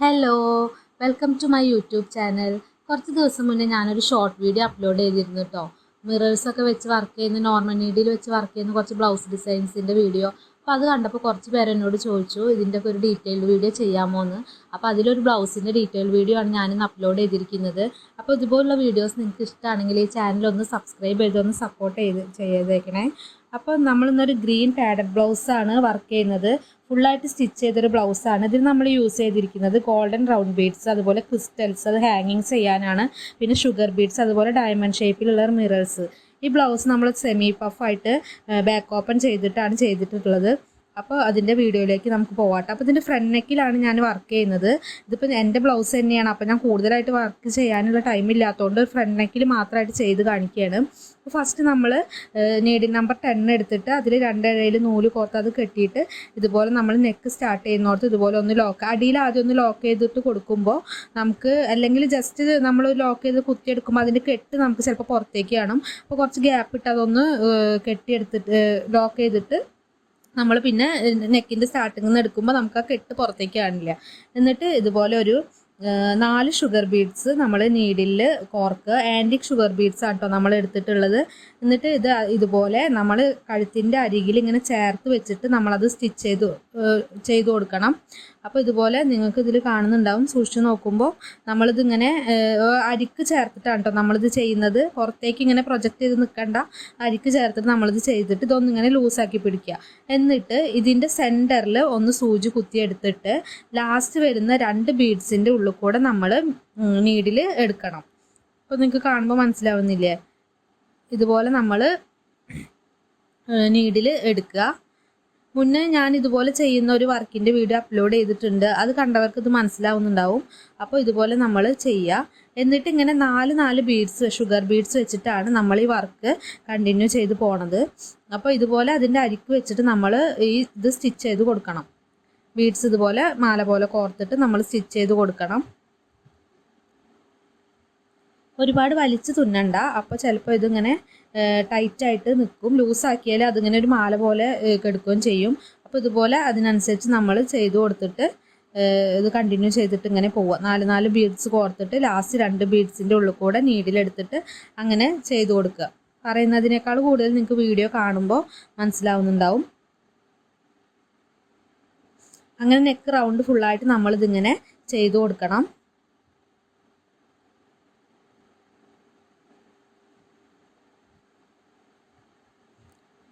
Hello welcome to my YouTube channel കുറച്ച് ദിവസം മുന്നേ ഞാനൊരു ഷോർട്ട് വീഡിയോ അപ്ലോഡ് ചെയ്തിരുന്നു കേട്ടോ മിറേഴ്സൊക്കെ വെച്ച് വർക്ക് ചെയ്യുന്ന നോർമൽ നീഡിയിൽ വെച്ച് വർക്ക് ചെയ്യുന്ന കുറച്ച് ബ്ലൗസ് ഡിസൈൻസിന്റെ വീഡിയോ അപ്പോൾ അത് കണ്ടപ്പോൾ കുറച്ച് പേര് എന്നോട് ചോദിച്ചു ഇതിന്റെ ഒക്കെ ഒരു ഡീറ്റെയിൽഡ് വീഡിയോ ചെയ്യാമോ എന്ന് അപ്പോൾ അതിലൊരു ബ്ലൗസിന്റെ ഡീറ്റെയിൽ വീഡിയോ ആണ് ഞാനിന്ന് അപ്ലോഡ് ചെയ്തിരിക്കുന്നത്. അപ്പോൾ ഇതുപോലുള്ള വീഡിയോസ് നിങ്ങൾക്ക് ഇഷ്ടമാണെങ്കിൽ ഈ ചാനൽ ഒന്ന് സബ്സ്ക്രൈബ് ചെയ്തൊന്ന് സപ്പോർട്ട് ചെയ്ത് ചെയ്തേക്കണേ. അപ്പോൾ നമ്മളിന്നൊരു ഗ്രീൻ പാഡഡ് ബ്ലൗസാണ് വർക്ക് ചെയ്യുന്നത്. ഫുള്ളായിട്ട് സ്റ്റിച്ച് ചെയ്തൊരു ബ്ലൗസാണ് ഇതിൽ നമ്മൾ യൂസ് ചെയ്തിരിക്കുന്നത് ഗോൾഡൻ റൗണ്ട് ബീഡ്സ് അതുപോലെ ക്രിസ്റ്റൽസ് അത് ഹാങ്ങിങ്സ് ചെയ്യാനാണ്. പിന്നെ ഷുഗർ ബീഡ്സ് അതുപോലെ ഡയമണ്ട് ഷേപ്പിലുള്ള മിറേഴ്സ് ഈ ബ്ലൗസ് നമ്മൾ സെമി പഫായിട്ട് ബാക്ക് ഓപ്പൺ ചെയ്തിട്ടാണ് ചെയ്തിട്ടുള്ളത്. അപ്പോൾ അതിന്റെ വീഡിയോയിലേക്ക് നമുക്ക് പോവാട്ടെ. അപ്പോൾ ഇതിന്റെ ഫ്രണ്ട് നെക്കിലാണ് ഞാൻ വർക്ക് ചെയ്യുന്നത്. ഇതിപ്പോൾ എന്റെ ബ്ലൗസ് തന്നെയാണ്. അപ്പോൾ ഞാൻ കൂടുതലായിട്ട് വർക്ക് ചെയ്യാനുള്ള ടൈം ഇല്ലാത്തതുകൊണ്ട് ഫ്രണ്ട് നെക്കിൽ മാത്രമായിട്ട് ചെയ്ത് കാണിക്കുകയാണ് അപ്പോൾ ഫസ്റ്റ് നമ്മൾ നീഡിൽ നമ്പർ ടെൻ എടുത്തിട്ട് അതിൽ രണ്ടിഴയിൽ നൂൽ കോർത്ത് അത് കെട്ടിയിട്ട് ഇതുപോലെ നമ്മൾ നെക്ക് സ്റ്റാർട്ട് ചെയ്യുന്നോടത്ത് ഇതുപോലെ ഒന്ന് ലോക്ക് അടിയിൽ ആദ്യം ഒന്ന് ലോക്ക് ചെയ്തിട്ട് കൊടുക്കുമ്പോൾ നമുക്ക് അല്ലെങ്കിൽ ജസ്റ്റ് നമ്മൾ ലോക്ക് ചെയ്ത് കുത്തിയെടുക്കുമ്പോൾ അതിന്റെ കെട്ട് നമുക്ക് ചിലപ്പോൾ പുറത്തേക്ക് കാണും. അപ്പോൾ കുറച്ച് ഗ്യാപ്പ് ഇട്ട് അതൊന്ന് കെട്ടിയെടുത്തിട്ട് ലോക്ക് ചെയ്തിട്ട് നമ്മൾ പിന്നെ നെക്കിന്റെ സ്റ്റാർട്ടിങ്ങിൽ നിന്ന് എടുക്കുമ്പോൾ നമുക്ക് ആ കെട്ട് പുറത്തേക്ക് കാണില്ല. എന്നിട്ട് ഇതുപോലെ ഒരു നാല് ഷുഗർ ബീഡ്സ് നമ്മൾ നീഡിൽ കോർക്ക് ആന്റിക് ഷുഗർ ബീഡ്സ് ആണ് കേട്ടോ നമ്മൾ എടുത്തിട്ടുള്ളത്. എന്നിട്ട് ഇത് ഇതുപോലെ നമ്മൾ കഴുത്തിന്റെ അരികിൽ ഇങ്ങനെ ചേർത്ത് വെച്ചിട്ട് നമ്മളത് സ്റ്റിച്ച് ചെയ്ത് ചെയ്ത് കൊടുക്കണം. അപ്പോൾ ഇതുപോലെ നിങ്ങൾക്ക് ഇതിൽ കാണുന്നുണ്ടാവും. സൂക്ഷിച്ച് നോക്കുമ്പോൾ നമ്മളിതിങ്ങനെ അരിക്ക് ചേർത്തിട്ടാണ് കേട്ടോ നമ്മളിത് ചെയ്യുന്നത്. പുറത്തേക്ക് ഇങ്ങനെ പ്രൊജക്റ്റ് ചെയ്ത് നിൽക്കണ്ട അരിക്ക് ചേർത്തിട്ട് നമ്മളിത് ചെയ്തിട്ട് ഇതൊന്നിങ്ങനെ ലൂസാക്കി പിടിക്കുക. എന്നിട്ട് ഇതിന്റെ സെന്ററിൽ ഒന്ന് സൂചി കുത്തിയെടുത്തിട്ട് ലാസ്റ്റ് വരുന്ന രണ്ട് ബീഡ്സിന്റെ ഉള്ളിൽ കൂടെ നമ്മൾ നീഡിൽ എടുക്കണം. അപ്പോൾ നിങ്ങൾക്ക് കാണുമ്പോൾ മനസ്സിലാവുന്നില്ലേ? ഇതുപോലെ നമ്മൾ നീഡിൽ എടുക്കുക. മുന്നേ ഞാൻ ഇതുപോലെ ചെയ്യുന്ന ഒരു വർക്കിന്റെ വീഡിയോ അപ്ലോഡ് ചെയ്തിട്ടുണ്ട്. അത് കണ്ടവർക്ക് ഇത് മനസ്സിലാവുന്നുണ്ടാവും. അപ്പോൾ ഇതുപോലെ നമ്മൾ ചെയ്യുക എന്നിട്ട് ഇങ്ങനെ നാല് നാല് ബീഡ്സ് ഷുഗർ ബീഡ്സ് വെച്ചിട്ടാണ് നമ്മൾ ഈ വർക്ക് കണ്ടിന്യൂ ചെയ്ത് പോണത്. അപ്പോൾ ഇതുപോലെ അതിന്റെ അരിക്ക് വെച്ചിട്ട് നമ്മൾ ഈ ഇത് സ്റ്റിച്ച് ചെയ്ത് കൊടുക്കണം. ബീഡ്സ് ഇതുപോലെ മാല പോലെ കോർത്തിട്ട് നമ്മൾ സ്റ്റിച്ച് ചെയ്ത് കൊടുക്കണം. ഒരുപാട് വലിച്ചു തുന്നണ്ട. അപ്പോൾ ചിലപ്പോൾ ഇതിങ്ങനെ ടൈറ്റായിട്ട് നിൽക്കും ലൂസാക്കിയാൽ അതിങ്ങനെ ഒരു മാല പോലെ കെടുക്കുകയും ചെയ്യും. അപ്പോൾ ഇതുപോലെ അതിനനുസരിച്ച് നമ്മൾ ചെയ്തു കൊടുത്തിട്ട് ഇത് കണ്ടിന്യൂ ചെയ്തിട്ട് ഇങ്ങനെ പോവുക നാല് നാല് ബീഡ്സ് കോർത്തിട്ട് ലാസ്റ്റ് രണ്ട് ബീഡ്സിന്റെ ഉള്ളിൽ കൂടെ നീഡിലെടുത്തിട്ട് അങ്ങനെ ചെയ്തു കൊടുക്കുക. പറയുന്നതിനേക്കാൾ കൂടുതൽ നിങ്ങൾക്ക് വീഡിയോ കാണുമ്പോൾ മനസ്സിലാവുന്നുണ്ടാവും. അങ്ങനെ നെക്ക് റൗണ്ട് ഫുള്ളായിട്ട് നമ്മളിതിങ്ങനെ ചെയ്തു കൊടുക്കണം.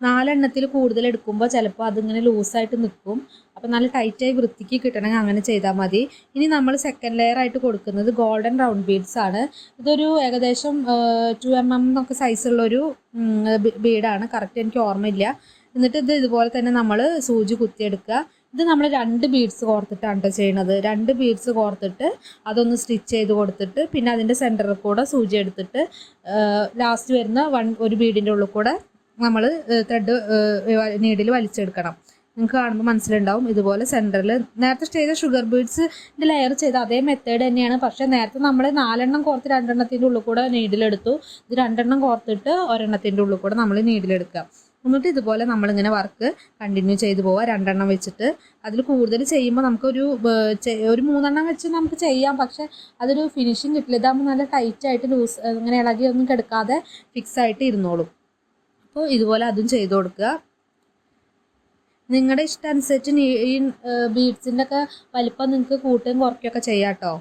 നാലെണ്ണത്തിൽ കൂടുതൽ എടുക്കുമ്പോൾ ചിലപ്പോൾ അതിങ്ങനെ ലൂസായിട്ട് നിൽക്കും അപ്പോൾ നല്ല ടൈറ്റായി വൃത്തിക്ക് കിട്ടണമെങ്കിൽ അങ്ങനെ ചെയ്താൽ മതി. ഇനി നമ്മൾ സെക്കൻഡ് ലെയർ ആയിട്ട് കൊടുക്കുന്നത് ഗോൾഡൻ റൗണ്ട് ബീഡ്സ് ആണ്. ഇതൊരു ഏകദേശം ടു എം എം എന്നൊക്കെ സൈസുള്ളൊരു ബീഡാണ് കറക്റ്റ് എനിക്ക് ഓർമ്മയില്ല. എന്നിട്ട് ഇത് ഇതുപോലെ തന്നെ നമ്മൾ സൂചി കുത്തിയെടുക്കുക. ഇത് നമ്മൾ രണ്ട് ബീഡ്സ് കോർത്തിട്ടാണ് കേട്ടോ ചെയ്യണത്. രണ്ട് ബീഡ്സ് കോർത്തിട്ട് അതൊന്ന് സ്റ്റിച്ച് ചെയ്ത് കൊടുത്തിട്ട് പിന്നെ അതിന്റെ സെന്ററിൽ കൂടെ സൂചി എടുത്തിട്ട് ലാസ്റ്റ് വരുന്ന വൺ ഒരു ബീഡിന്റെ ഉള്ളിൽ കൂടെ നമ്മൾ ത്രെഡ് നീഡിൽ വലിച്ചെടുക്കണം. നിങ്ങൾക്ക് കാണുമ്പോൾ മനസ്സിലുണ്ടാവും ഇതുപോലെ സെന്ററിൽ നേരത്തെ ചെയ്ത ഷുഗർ ബീഡ്സിന്റെ ലെയർ ചെയ്ത അതേ മെത്തേഡ് തന്നെയാണ്. പക്ഷേ നേരത്തെ നമ്മൾ നാലെണ്ണം കോർത്ത് രണ്ടെണ്ണത്തിന്റെ ഉള്ളിൽ കൂടെ നീഡിലെടുത്തു ഇത് രണ്ടെണ്ണം കോർത്തിട്ട് ഒരെണ്ണത്തിന്റെ ഉള്ളിൽ കൂടെ നമ്മൾ നീഡിലെടുക്കുക എന്നിട്ട് ഇതുപോലെ നമ്മളിങ്ങനെ വർക്ക് കണ്ടിന്യൂ ചെയ്തു പോവുക. രണ്ടെണ്ണം വെച്ചിട്ട് അതിൽ കൂടുതൽ ചെയ്യുമ്പോൾ നമുക്കൊരു ഒരു മൂന്നെണ്ണം വെച്ച് നമുക്ക് ചെയ്യാം. പക്ഷെ അതൊരു ഫിനിഷിങ് കിട്ടില്ല. ഇതാകുമ്പോൾ നല്ല ടൈറ്റായിട്ട് ലൂസ് ഇങ്ങനെ ഇളകിയൊന്നും കിടക്കാതെ ഫിക്സ് ആയിട്ട് ഇരുന്നോളും. അപ്പോൾ ഇതുപോലെ അതും ചെയ്ത് കൊടുക്കുക. നിങ്ങളുടെ ഇഷ്ടം അനുസരിച്ച് ഈ ബീഡ്സിന്റെ ഒക്കെ വലിപ്പം നിങ്ങൾക്ക് കൂട്ടുകയും കുറയ്ക്കുകയൊക്കെ ചെയ്യാം കേട്ടോ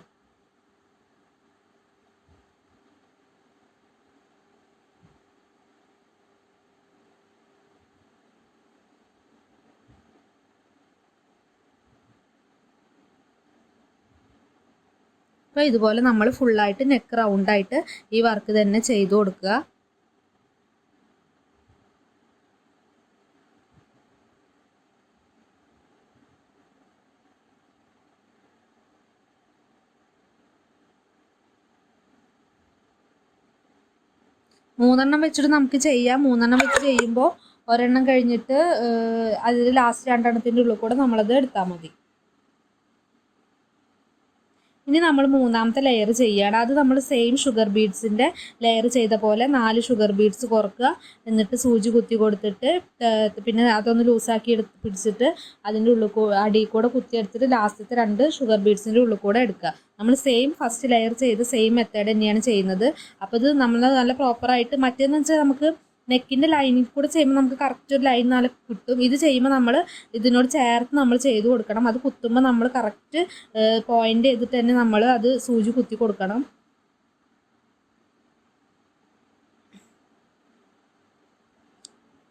അപ്പോൾ ഇതുപോലെ നമ്മൾ ഫുള്ളായിട്ട് നെക്ക് റൗണ്ടായിട്ട് ഈ വർക്ക് തന്നെ ചെയ്തു കൊടുക്കുക. മൂന്നെണ്ണം വെച്ചിട്ട് നമുക്ക് ചെയ്യാം. മൂന്നെണ്ണം വെച്ച് ചെയ്യുമ്പോൾ ഒരെണ്ണം കഴിഞ്ഞിട്ട് അതിൽ ലാസ്റ്റ് രണ്ടെണ്ണത്തിന്റെ ഉള്ളിൽ കൂടെ നമ്മളത് എടുത്താൽ മതി. ഇനി നമ്മൾ മൂന്നാമത്തെ ലെയർ ചെയ്യുകയാണ് അത് നമ്മൾ സെയിം ഷുഗർ ബീഡ്സിന്റെ ലെയർ ചെയ്ത പോലെ നാല് ഷുഗർ ബീഡ്സ് കുറക്കുക. എന്നിട്ട് സൂചി കുത്തി കൊടുത്തിട്ട് പിന്നെ അതൊന്ന് ലൂസാക്കി എടുത്ത് പിടിച്ചിട്ട് അതിന്റെ ഉള്ളിൽ അടി അടിയിൽ കൂടെ കുത്തിയെടുത്തിട്ട് ലാസ്റ്റത്തെ രണ്ട് ഷുഗർ ബീഡ്സിന്റെ ഉള്ളിൽ കൂടെ എടുക്കുക. നമ്മൾ സെയിം ഫസ്റ്റ് ലെയർ ചെയ്ത് സെയിം മെത്തേഡ് തന്നെയാണ് ചെയ്യുന്നത്. അപ്പോൾ ഇത് നമ്മൾ നല്ല പ്രോപ്പറായിട്ട് മറ്റേന്ന് വെച്ചാൽ നമുക്ക് നെക്കിന്റെ ലൈനിൽ കൂടെ ചെയ്യുമ്പോൾ നമുക്ക് കറക്റ്റ് ഒരു ലൈൻ നല്ല കിട്ടും. ഇത് ചെയ്യുമ്പോൾ നമ്മൾ ഇതിനോട് ചേർത്ത് നമ്മൾ ചെയ്ത് കൊടുക്കണം. അത് കുത്തുമ്പോൾ നമ്മൾ കറക്റ്റ് പോയിന്റ് ചെയ്തിട്ട് തന്നെ നമ്മൾ അത് സൂചി കുത്തി കൊടുക്കണം.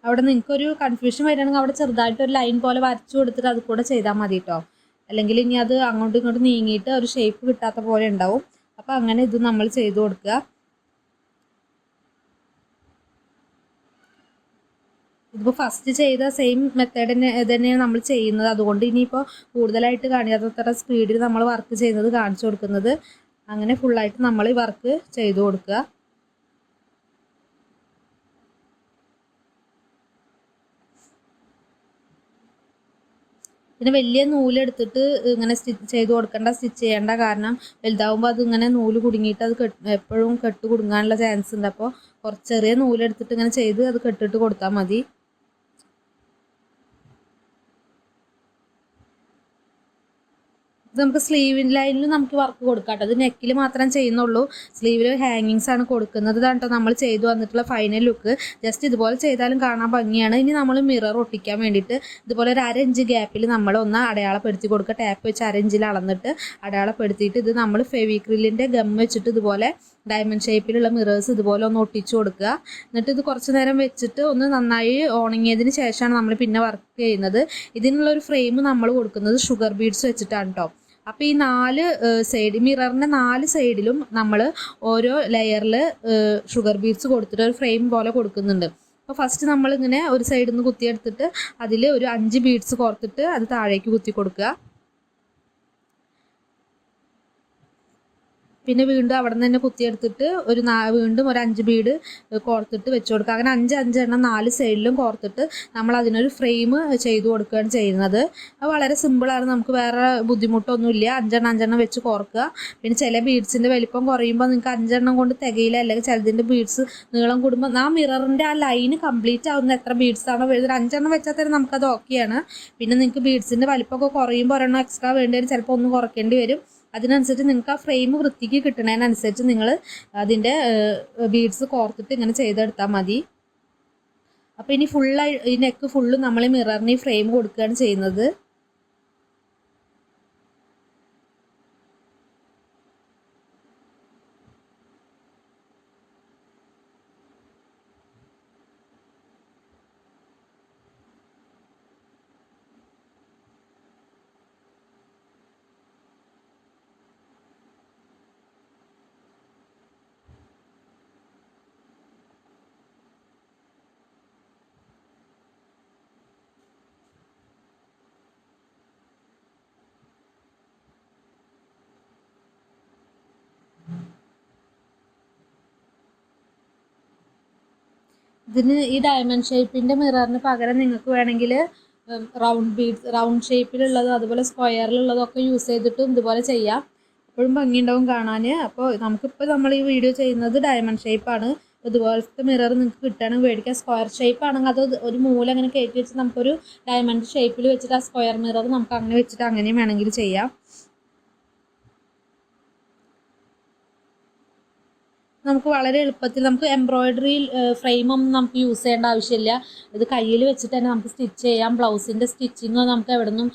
അവിടെ നിങ്ങൾക്കൊരു കൺഫ്യൂഷൻ വരികയാണെങ്കിൽ അവിടെ ചെറുതായിട്ട് ഒരു ലൈൻ പോലെ വരച്ചു കൊടുത്തിട്ട് അത് കൂടെ ചെയ്താൽ മതി കേട്ടോ അല്ലെങ്കിൽ ഇനി അത് അങ്ങോട്ടും ഇങ്ങോട്ടും നീങ്ങിയിട്ട് ഒരു ഷേപ്പ് കിട്ടാത്ത പോലെ ഉണ്ടാവും. അപ്പോൾ അങ്ങനെ ഇത് നമ്മൾ ചെയ്ത് കൊടുക്കുക. ഇതിപ്പോൾ ഫസ്റ്റ് ചെയ്ത സെയിം മെത്തേഡ് തന്നെ തന്നെയാണ് നമ്മൾ ചെയ്യുന്നത്. അതുകൊണ്ട് ഇനിയിപ്പോൾ കൂടുതലായിട്ട് കാണിക്കാത്തത്ര സ്പീഡിൽ നമ്മൾ വർക്ക് ചെയ്യുന്നത് കാണിച്ചു കൊടുക്കുന്നത്. അങ്ങനെ ഫുള്ളായിട്ട് നമ്മൾ ഈ വർക്ക് ചെയ്തു കൊടുക്കുക. പിന്നെ വലിയ നൂലെടുത്തിട്ട് ഇങ്ങനെ സ്റ്റിച്ച് ചെയ്ത് കൊടുക്കേണ്ട സ്റ്റിച്ച് ചെയ്യേണ്ട. കാരണം വലുതാവുമ്പോൾ അത് ഇങ്ങനെ നൂൽ കുടുങ്ങിയിട്ട് അത് എപ്പോഴും കെട്ട് കുടുങ്ങാനുള്ള ചാൻസ് ഉണ്ട്. അപ്പോൾ കുറച്ച് ചെറിയ നൂലെടുത്തിട്ട് ഇങ്ങനെ ചെയ്ത് അത് കെട്ടിട്ട് കൊടുത്താൽ മതി. ഇത് നമുക്ക് സ്ലീവ് ലൈനിൽ നമുക്ക് വർക്ക് കൊടുക്കാം കേട്ടോ അത് നെക്കിൽ മാത്രം ചെയ്യുന്നുള്ളൂ. സ്ലീവിൽ ഹാങ്ങിങ്സ് ആണ് കൊടുക്കുന്നത്. കേട്ടോ നമ്മൾ ചെയ്തു വന്നിട്ടുള്ള ഫൈനൽ ലുക്ക് ജസ്റ്റ് ഇതുപോലെ ചെയ്താലും കാണാൻ ഭംഗിയാണ്. ഇനി നമ്മൾ മിറർ ഒട്ടിക്കാൻ വേണ്ടിയിട്ട് ഇതുപോലെ ഒരു അരഞ്ച് ഗ്യാപ്പിൽ നമ്മൾ ഒന്ന് അടയാളപ്പെടുത്തി കൊടുക്കുക. ടാപ്പ് വെച്ച് അരഞ്ചിൽ അളന്നിട്ട് അടയാളപ്പെടുത്തിയിട്ട് ഇത് നമ്മൾ ഫെവിക്രില്ലിന്റെ ഗം വെച്ചിട്ട് ഇതുപോലെ ഡയമണ്ട് ഷേപ്പിലുള്ള മിറേഴ്സ് ഇതുപോലെ ഒന്ന് ഒട്ടിച്ചു കൊടുക്കുക. എന്നിട്ട് ഇത് കുറച്ച് നേരം വെച്ചിട്ട് ഒന്ന് നന്നായി ഓണങ്ങിയതിന് ശേഷമാണ് നമ്മൾ പിന്നെ വർക്ക് ചെയ്യുന്നത്. ഇതിനുള്ള ഒരു ഫ്രെയിം നമ്മൾ കൊടുക്കുന്നത് ഷുഗർ ബീഡ്സ് വെച്ചിട്ടാണ് കേട്ടോ അപ്പോൾ ഈ നാല് സൈഡ് മിററിന്റെ നാല് സൈഡിലും നമ്മൾ ഓരോ ലെയറിൽ ഷുഗർ ബീഡ്സ് കൊടുത്തിട്ട് ഒരു ഫ്രെയിം പോലെ കൊടുക്കുന്നുണ്ട്. അപ്പോൾ ഫസ്റ്റ് നമ്മളിങ്ങനെ ഒരു സൈഡിൽ നിന്ന് കുത്തിയെടുത്തിട്ട് അതിൽ ഒരു അഞ്ച് ബീഡ്സ് കോർത്തിട്ട് അത് താഴേക്ക് കുത്തി കൊടുക്കുക. പിന്നെ വീണ്ടും അവിടെ നിന്ന് തന്നെ കുത്തിയെടുത്തിട്ട് ഒരു വീണ്ടും ഒരു അഞ്ച് ബീഡ് കോർത്തിട്ട് വെച്ച് കൊടുക്കുക അങ്ങനെ അഞ്ച് അഞ്ചെണ്ണം നാല് സൈഡിലും കോർത്തിട്ട് നമ്മൾ അതിനൊരു ഫ്രെയിം ചെയ്ത് കൊടുക്കുകയാണ് ചെയ്യുന്നത്. അത് വളരെ സിമ്പിളാണ് നമുക്ക് വേറെ ബുദ്ധിമുട്ടൊന്നുമില്ല അഞ്ചെണ്ണം അഞ്ചെണ്ണം വെച്ച് കോർക്കുക. പിന്നെ ചില ബീഡ്സിന്റെ വലിപ്പം കുറയുമ്പോൾ നിങ്ങൾക്ക് അഞ്ചെണ്ണം കൊണ്ട് തികയില്ല. അല്ലെങ്കിൽ ചിലതിന്റെ ബീഡ്സ് നീളം കൂടുമ്പോൾ ആ മിററിന്റെ ആ ലൈന് കംപ്ലീറ്റ് ആവുന്ന എത്ര ബീഡ്സ് ആണോ വരുന്നത്. അഞ്ചെണ്ണം വെച്ചാൽ തന്നെ നമുക്കത് ഓക്കെയാണ് പിന്നെ നിങ്ങൾക്ക് ബീഡ്സിന്റെ വലിപ്പമൊക്കെ കുറയുമ്പോൾ ഒരെണ്ണം എക്സ്ട്രാ വേണ്ടി വരും. ചിലപ്പോൾ ഒന്ന് കുറയ്ക്കേണ്ടി വരും. അതിനനുസരിച്ച് നിങ്ങൾക്ക് ആ ഫ്രെയിം വൃത്തിക്ക് കിട്ടുന്നതിനനുസരിച്ച് നിങ്ങൾ അതിന്റെ ബീഡ്സ് കോർത്തിട്ട് ഇങ്ങനെ ചെയ്തെടുത്താൽ മതി. അപ്പോൾ ഇനി ഫുള്ളായി ഈ നെക്ക് ഫുള്ള് നമ്മൾ മിററിന് ഈ ഫ്രെയിം കൊടുക്കുകയാണ് ചെയ്യുന്നത്. ഇതിന് ഈ ഡയമണ്ട് ഷേപ്പിന്റെ മിററിന് പകരം നിങ്ങൾക്ക് വേണമെങ്കിൽ റൗണ്ട് ബീഡ്സ് റൗണ്ട് ഷേപ്പിലുള്ളതും അതുപോലെ സ്ക്വയറിലുള്ളതും ഒക്കെ യൂസ് ചെയ്തിട്ടും ഇതുപോലെ ചെയ്യാം. എപ്പോഴും ഭംഗിയുണ്ടാവും കാണാൻ അപ്പോൾ നമുക്കിപ്പോൾ നമ്മൾ ഈ വീഡിയോ ചെയ്യുന്നത് ഡയമണ്ട് ഷേപ്പാണ് ഇതുപോലത്തെ മിറർ നിങ്ങൾക്ക് കിട്ടുകയാണെങ്കിൽ മേടിക്കാം. സ്ക്വയർ ഷേപ്പ് ആണെങ്കിൽ അത് ഒരു മൂല അങ്ങനെ കയറ്റി വെച്ച് നമുക്കൊരു ഡയമണ്ട് ഷേപ്പിൽ വെച്ചിട്ട് ആ സ്ക്വയർ മിറർ നമുക്ക് അങ്ങനെ വെച്ചിട്ട് അങ്ങനെയും വേണമെങ്കിൽ ചെയ്യാം. നമുക്ക് വളരെ എളുപ്പത്തിൽ നമുക്ക് എംബ്രോയിഡറി ഫ്രെയിമൊന്നും നമുക്ക് യൂസ് ചെയ്യേണ്ട ആവശ്യമില്ല. ഇത് കയ്യിൽ വെച്ചിട്ട് തന്നെ നമുക്ക് സ്റ്റിച്ച് ചെയ്യാം. ബ്ലൗസിന്റെ സ്റ്റിച്ചിങ്ങോ നമുക്ക് എവിടെ നിന്നും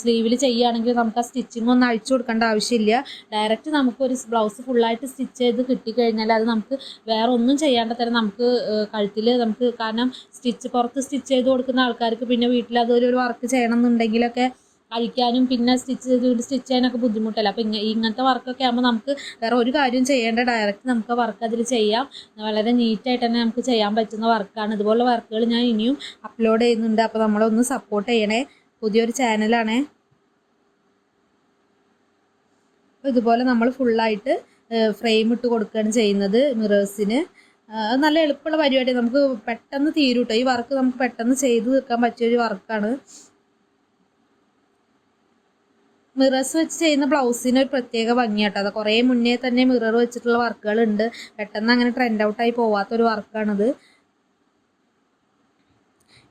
സ്ലീവിൽ ചെയ്യുകയാണെങ്കിൽ നമുക്ക് ആ സ്റ്റിച്ചിങ് ഒന്നും അഴിച്ചു കൊടുക്കേണ്ട ആവശ്യമില്ല. ഡയറക്റ്റ് നമുക്കൊരു ബ്ലൗസ് ഫുള്ളായിട്ട് സ്റ്റിച്ച് ചെയ്ത് കിട്ടിക്കഴിഞ്ഞാൽ അത് നമുക്ക് വേറെ ഒന്നും ചെയ്യാണ്ട് തന്നെ നമുക്ക് കഴുത്തിൽ നമുക്ക് കാരണം സ്റ്റിച്ച് പുറത്ത് സ്റ്റിച്ച് ചെയ്ത് കൊടുക്കുന്ന ആൾക്കാർക്ക് പിന്നെ വീട്ടിൽ അതൊരു വർക്ക് ചെയ്യണം എന്നുണ്ടെങ്കിലൊക്കെ അഴിക്കാനും പിന്നെ സ്റ്റിച്ച് ചെയ്ത് സ്റ്റിച്ച് ചെയ്യാനൊക്കെ ബുദ്ധിമുട്ടല്ല? അപ്പോൾ ഇങ്ങനെ ഇങ്ങനത്തെ വർക്കൊക്കെ ആകുമ്പോൾ നമുക്ക് വേറെ ഒരു കാര്യം ചെയ്യേണ്ട ഡയറക്റ്റ് നമുക്ക് വർക്ക് അതിൽ ചെയ്യാം. വളരെ നീറ്റായിട്ട് തന്നെ നമുക്ക് ചെയ്യാൻ പറ്റുന്ന വർക്കാണ് ഇതുപോലെ വർക്കുകൾ ഞാൻ ഇനിയും അപ്ലോഡ് ചെയ്യുന്നുണ്ട്. അപ്പോൾ നമ്മളൊന്ന് സപ്പോർട്ട് ചെയ്യണേ. പുതിയൊരു ചാനലാണേ അപ്പോൾ ഇതുപോലെ നമ്മൾ ഫുള്ളായിട്ട് ഫ്രെയിം ഇട്ട് കൊടുക്കുകയാണ് ചെയ്യുന്നത് മിറേഴ്സിന് നല്ല എളുപ്പമുള്ള പരിപാടി നമുക്ക് പെട്ടെന്ന് തീരൂട്ടോ. ഈ വർക്ക് നമുക്ക് പെട്ടെന്ന് ചെയ്ത് തീർക്കാൻ പറ്റിയൊരു വർക്കാണ് മിറേഴ്സ് വെച്ച് ചെയ്യുന്ന ബ്ലൗസിന് ഒരു പ്രത്യേക ഭംഗിയാട്ടോ. അത് കുറേ മുന്നേ തന്നെ മിറർ വെച്ചിട്ടുള്ള വർക്കുകൾ ഉണ്ട് പെട്ടെന്ന് അങ്ങനെ ട്രെൻഡ് ഔട്ടായി പോവാത്തൊരു വർക്കാണിത്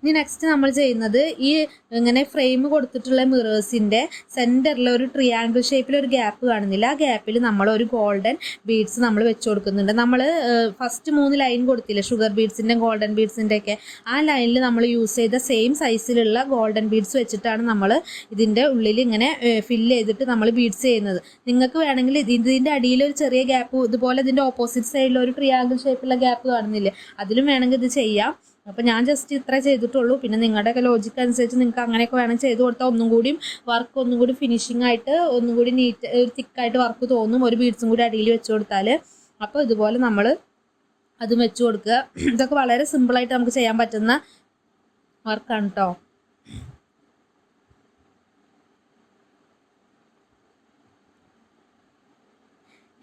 ഇനി നെക്സ്റ്റ് നമ്മൾ ചെയ്യുന്നത് ഈ ഇങ്ങനെ ഫ്രെയിം കൊടുത്തിട്ടുള്ള മിറേഴ്സിന്റെ സെന്ററിൽ ഒരു ട്രിയാങ്കിൾ ഷേപ്പിൽ ഒരു ഗ്യാപ്പ് കാണുന്നില്ല. ആ ഗ്യാപ്പിൽ നമ്മൾ ഒരു ഗോൾഡൻ ബീഡ്സ് നമ്മൾ വെച്ച് കൊടുക്കുന്നുണ്ട്. നമ്മൾ ഫസ്റ്റ് മൂന്ന് ലൈൻ കൊടുത്തില്ലേ? ഷുഗർ ബീഡ്സിന്റെ ഗോൾഡൻ ബീഡ്സിന്റെ ഒക്കെ. ആ ലൈനിൽ നമ്മൾ യൂസ് ചെയ്ത സെയിം സൈസിലുള്ള ഗോൾഡൻ ബീഡ്സ് വെച്ചിട്ടാണ് നമ്മൾ ഇതിന്റെ ഉള്ളിൽ ഇങ്ങനെ ഫില്ല് ചെയ്തിട്ട് നമ്മൾ ബീഡ്സ് ചെയ്യുന്നത്. നിങ്ങൾക്ക് വേണമെങ്കിൽ ഇത് ഇതിന്റെ അടിയിൽ ഒരു ചെറിയ ഗ്യാപ്പ് ഇതുപോലെ ഇതിന്റെ ഓപ്പോസിറ്റ് സൈഡിൽ ഒരു ട്രിയാങ്കിൾ ഷേപ്പിലുള്ള ഗ്യാപ്പ് കാണുന്നില്ലേ? അതിലും വേണമെങ്കിൽ ഇത് ചെയ്യാം. അപ്പോൾ ഞാൻ ജസ്റ്റ് ഇത്ര ചെയ്തിട്ടുള്ളൂ. പിന്നെ നിങ്ങളുടെയൊക്കെ ലോജിക്ക് അനുസരിച്ച് നിങ്ങൾക്ക് അങ്ങനെയൊക്കെ വേണം ചെയ്ത് കൊടുത്താൽ ഒന്നും കൂടിയും വർക്ക് ഒന്നും കൂടി ഫിനിഷിംഗ് ആയിട്ട് ഒന്നും കൂടി നീറ്റ് ഒരു തിക്കായിട്ട് വർക്ക് തോന്നും. ഒരു ബീഡ്സും കൂടി അടിയിൽ വെച്ച് കൊടുത്താൽ അപ്പോൾ ഇതുപോലെ നമ്മൾ അതും വെച്ച് കൊടുക്കുക. ഇതൊക്കെ വളരെ സിമ്പിളായിട്ട് നമുക്ക് ചെയ്യാൻ പറ്റുന്ന വർക്കാണ് കേട്ടോ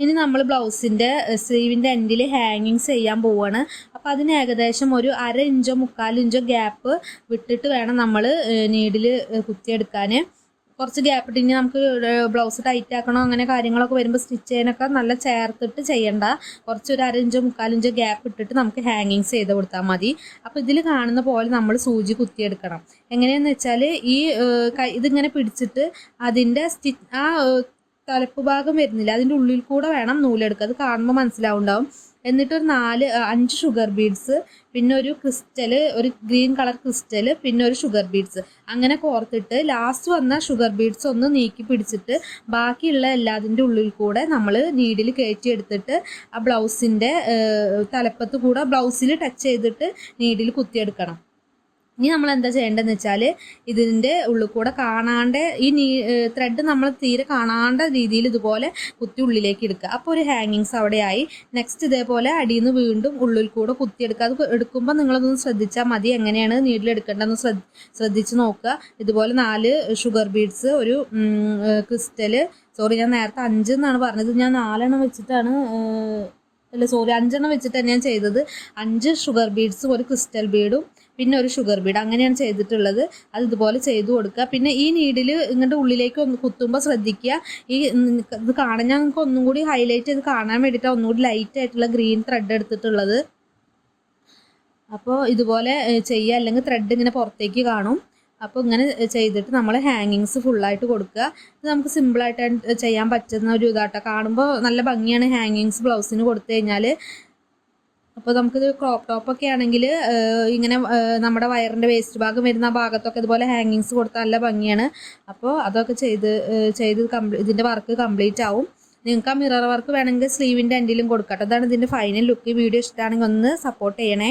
ഇനി നമ്മൾ ബ്ലൗസിന്റെ സ്ലീവിന്റെ എൻഡിൽ ഹാങ്ങിങ്സ് ചെയ്യാൻ പോവുകയാണ് അപ്പോൾ അതിന് ഏകദേശം ഒരു അര ഇഞ്ചോ മുക്കാൽ ഇഞ്ചോ ഗ്യാപ്പ് വിട്ടിട്ട് വേണം നമ്മൾ നീഡിൽ കുത്തിയെടുക്കാൻ കുറച്ച് ഗ്യാപ്പ് ഇട്ടിങ്ങനെ നമുക്ക് ബ്ലൗസ് ടൈറ്റ് ആക്കണോ അങ്ങനെ കാര്യങ്ങളൊക്കെ വരുമ്പോൾ സ്റ്റിച്ച് ചെയ്യാനൊക്കെ നല്ല ചേർത്തിട്ട് ചെയ്യണ്ട. കുറച്ച് ഒരു അര ഇഞ്ചോ മുക്കാൽ ഇഞ്ചോ ഗ്യാപ്പ് ഇട്ടിട്ട് നമുക്ക് ഹാങ്ങിങ്സ് ചെയ്ത് കൊടുത്താൽ മതി. അപ്പോൾ ഇതിൽ കാണുന്ന പോലെ നമ്മൾ സൂചി കുത്തിയെടുക്കണം. എങ്ങനെയാണെന്ന് വെച്ചാൽ ഈ ഇതിങ്ങനെ പിടിച്ചിട്ട് അതിന്റെ സ്റ്റിച്ച് ആ തലപ്പ് ഭാഗം വരുന്നില്ല. അതിന്റെ ഉള്ളിൽ കൂടെ വേണം നൂലെടുക്കുക അത് കാണുമ്പോൾ മനസ്സിലാവുണ്ടാവും. എന്നിട്ട് ഒരു നാല് അഞ്ച് ഷുഗർ ബീഡ്സ് പിന്നെ ഒരു ക്രിസ്റ്റൽ ഒരു ഗ്രീൻ കളർ ക്രിസ്റ്റൽ പിന്നെ ഒരു ഷുഗർ ബീഡ്സ് അങ്ങനെ കോർത്തിട്ട് ലാസ്റ്റ് വന്ന ഷുഗർ ബീഡ്സ് ഒന്ന് നീക്കി പിടിച്ചിട്ട് ബാക്കിയുള്ള എല്ലാതിന്റെ ഉള്ളിൽ കൂടെ നമ്മൾ നീഡിൽ കയറ്റി എടുത്തിട്ട് ആ ബ്ലൗസിന്റെ തലപ്പത്ത് കൂടെ ബ്ലൗസിൽ ടച്ച് ചെയ്തിട്ട് നീഡിൽ കുത്തിയെടുക്കണം. ഇനി നമ്മൾ എന്താ ചെയ്യേണ്ടതെന്ന് വെച്ചാൽ ഇതിന്റെ ഉള്ളിൽ കൂടെ കാണാണ്ട് ഈ നീ ത്രെഡ് നമ്മൾ തീരെ കാണാണ്ട രീതിയിൽ ഇതുപോലെ കുത്തി ഉള്ളിലേക്ക് എടുക്കുക. അപ്പോൾ ഒരു ഹാങ്ങിങ്സ് അവിടെയായി. നെക്സ്റ്റ് ഇതേപോലെ അടിയിൽ നിന്ന് വീണ്ടും ഉള്ളിൽ കൂടെ കുത്തിയെടുക്കുക. അത് എടുക്കുമ്പോൾ നിങ്ങളതൊന്ന് ശ്രദ്ധിച്ചാൽ മതി. എങ്ങനെയാണ് നീഡിൽ എടുക്കേണ്ടതെന്ന് ശ്രദ്ധ ശ്രദ്ധിച്ച് നോക്കുക. ഇതുപോലെ നാല് ഷുഗർ ബീഡ്സ് ഒരു ക്രിസ്റ്റൽ സോറി ഞാൻ നേരത്തെ അഞ്ച് എന്നാണ് പറഞ്ഞത്. ഞാൻ നാലെണ്ണം വെച്ചിട്ടാണ് അല്ല സോറി അഞ്ചെണ്ണം വെച്ചിട്ടാണ് ഞാൻ ചെയ്തത്. അഞ്ച് ഷുഗർ ബീഡ്സും ഒരു ക്രിസ്റ്റൽ ബീഡും പിന്നെ ഒരു ഷുഗർ ബീഡ് അങ്ങനെയാണ് ചെയ്തിട്ടുള്ളത്. അത് ഇതുപോലെ ചെയ്തു കൊടുക്കുക. പിന്നെ ഈ നീഡിൽ ഇങ്ങോട്ട് ഉള്ളിലേക്ക് ഒന്ന് കുത്തുമ്പോൾ ശ്രദ്ധിക്കുക. ഈ ഇത് കാണാൻ ഞങ്ങൾക്ക് ഒന്നും കൂടി ഹൈലൈറ്റ് ചെയ്ത് കാണാൻ വേണ്ടിയിട്ടാണ് ഒന്നുകൂടി ലൈറ്റ് ആയിട്ടുള്ള ഗ്രീൻ ത്രെഡ് എടുത്തിട്ടുള്ളത്. അപ്പോൾ ഇതുപോലെ ചെയ്യുക. അല്ലെങ്കിൽ ത്രെഡ് ഇങ്ങനെ പുറത്തേക്ക് കാണും. അപ്പോൾ ഇങ്ങനെ ചെയ്തിട്ട് നമ്മൾ ഹാങ്ങിങ്സ് ഫുള്ളായിട്ട് കൊടുക്കുക. ഇത് നമുക്ക് സിമ്പിളായിട്ട് ചെയ്യാൻ പറ്റുന്ന ഒരു ഇതാട്ടോ. കാണുമ്പോൾ നല്ല ഭംഗിയാണ് ഹാങ്ങിങ്സ് ബ്ലൗസിന് കൊടുത്തു കഴിഞ്ഞാൽ അപ്പോൾ നമുക്കിത് ക്രോപ്പ് ടോപ്പൊക്കെ ആണെങ്കിൽ ഇങ്ങനെ നമ്മുടെ വയറിന്റെ വേസ്റ്റ് ഭാഗം വരുന്ന ആ ഭാഗത്തൊക്കെ ഇതുപോലെ ഹാങ്ങിങ്സ് കൊടുത്താൽ നല്ല ഭംഗിയാണ്. അപ്പോൾ അതൊക്കെ ചെയ്ത് ചെയ്ത് കംപ്ലീ ഇതിന്റെ വർക്ക് കംപ്ലീറ്റ് ആവും. നിങ്ങൾക്ക് ആ മിറർ വർക്ക് വേണമെങ്കിൽ സ്ലീവിന്റെ എൻഡിലും കൊടുക്കട്ടെ അതാണ് ഇതിന്റെ ഫൈനൽ ലുക്ക് വീഡിയോ ഇഷ്ടമാണെങ്കിൽ ഒന്ന് സപ്പോർട്ട് ചെയ്യണേ.